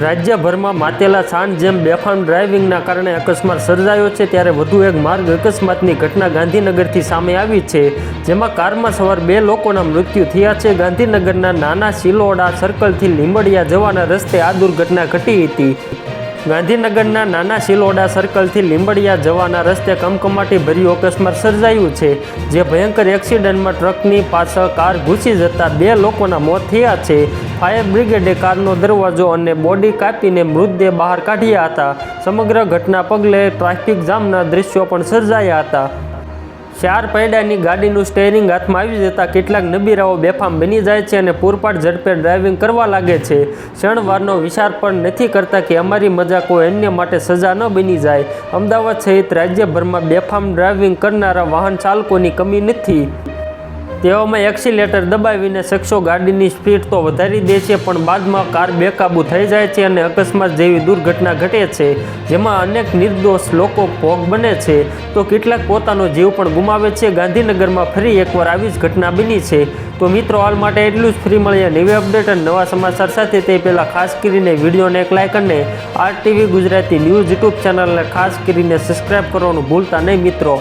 રાજ્યભરમાં માતેલા સાંજ જેમ બેફામ ડ્રાઇવિંગના કારણે અકસ્માત સર્જાયો છે, ત્યારે વધુ એક માર્ગ અકસ્માતની ઘટના ગાંધીનગરથી સામે આવી છે, જેમાં કારમાં સવાર બે લોકોના મૃત્યુ થયા છે. ગાંધીનગરના નાના શિલોડા સર્કલથી લીંબડિયા જવાના રસ્તે આ દુર્ઘટના ઘટી હતી. ગાંધીનગરના નાના શિલોડા સર્કલથી લીંબડિયા જવાના રસ્તે કમકમાટી ભર્યું અકસ્માત સર્જાયું છે, જે ભયંકર એક્સિડન્ટમાં ટ્રકની પાછળ કાર ઘૂસી જતા બે લોકોના મોત થયા છે. ફાયર બ્રિગેડે કારનો દરવાજો અને બોડી કાપીને મૃતદેહ બહાર કાઢ્યા હતા. સમગ્ર ઘટના પગલે ટ્રાફિક જામના દ્રશ્યો પણ સર્જાયા હતા. ચાર પૈડાની ગાડીનું સ્ટેરિંગ હાથમાં આવી જતાં કેટલાક નબીરાઓ બેફામ બની જાય છે અને પૂરપાટ ઝડપે ડ્રાઇવિંગ કરવા લાગે છે. ક્ષણવારનો વિચાર પણ નથી કરતા કે અમારી મજા કોઈ અન્ય માટે સજા ન બની જાય. અમદાવાદ સહિત રાજ્યભરમાં બેફામ ડ્રાઇવિંગ કરનારા વાહન ચાલકોની કમી નથી. તેવામાં એક્સિલેટર દબાવીને શખ્સો ગાડીની સ્પીડ તો વધારી દે છે, પણ બાદમાં કાર બેકાબૂ થઈ જાય છે અને અકસ્માત જેવી દુર્ઘટના ઘટે છે, જેમાં અનેક નિર્દોષ લોકો ભોગ બને છે. તો કેટલાક પોતાનો જીવ પણ ગુમાવે છે. ગાંધીનગરમાં ફરી એકવાર આવી જ ઘટના બની છે. તો મિત્રો, હાલ માટે એટલું જ. ફ્રી મળીએ નવી અપડેટ અને નવા સમાચાર સાથે. તે પહેલાં ખાસ કરીને વિડીયોને એક લાઇક અને R TV Gujarati news YouTube ચેનલને ખાસ કરીને સબસ્ક્રાઈબ કરવાનું ભૂલતા નહીં મિત્રો.